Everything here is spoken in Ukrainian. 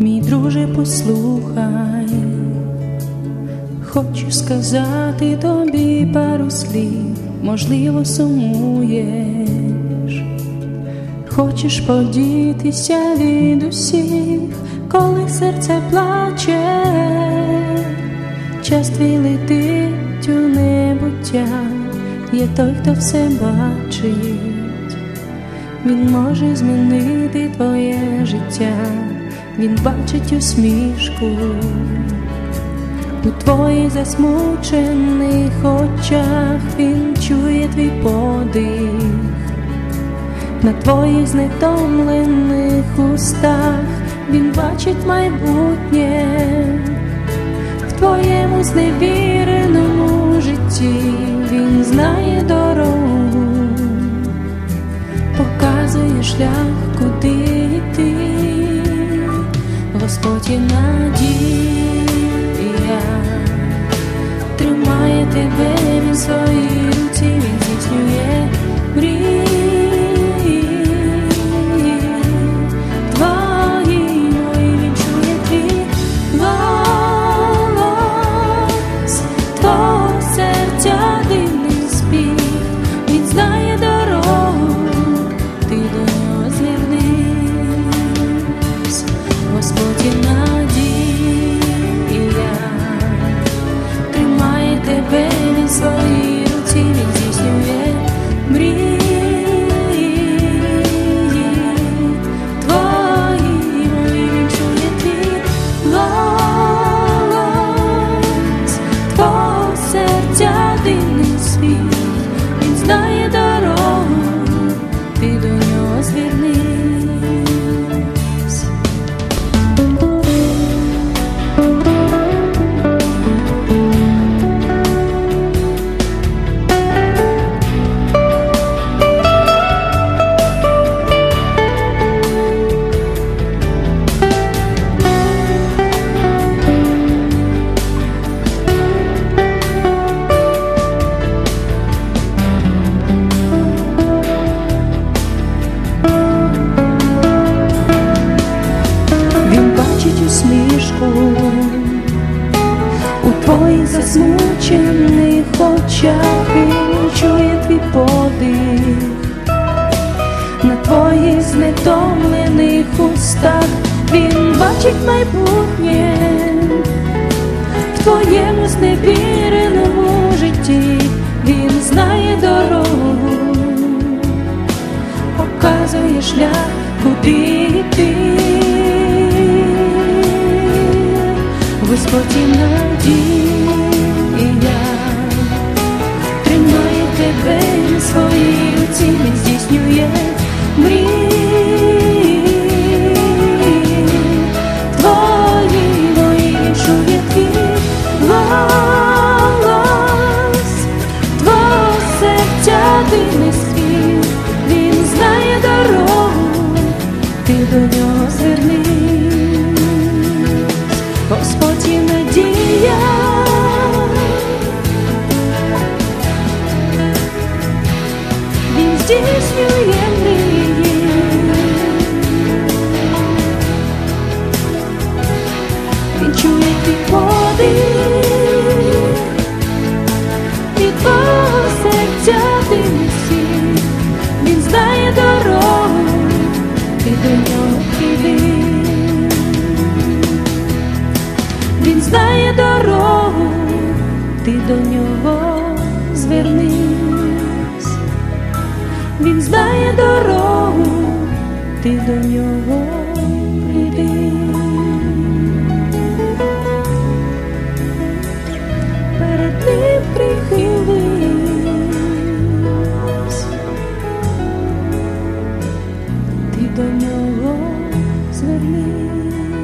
Мій друже, послухай, хочу сказати тобі пару слів, можливо, сумуєш, хочеш подітися від усіх, коли серце плаче, час твій летить у небуття, є той, хто все бачить, він може змінити твоє життя він бачить усмішку у твоїх засмучених очах, він чує твій подих, на твоїх знетомлених устах, він бачить майбутнє в твоєму зневіреному житті, він знає дорогу, показує шлях, куди. Господь є надія, тримає тебе він своїй руці, він здійснює мрії усмішку. У твоїх засмучених очах, він чує твій подих. На твоїх знетомлених устах, він бачить майбутнє. В твоєму зневіреному житті, він знає дорогу, показує шлях, куди І надія, тримає тебе руці, він здійснює мрії здійснює мрії, він чує твій подих, від твого серця ти несі, він знає дорогу, ти до нього іди. Він знає дорогу, ти до нього звернись, він знає дорогу, ти до нього прийди. Перед ним прихились, ти до нього звернись.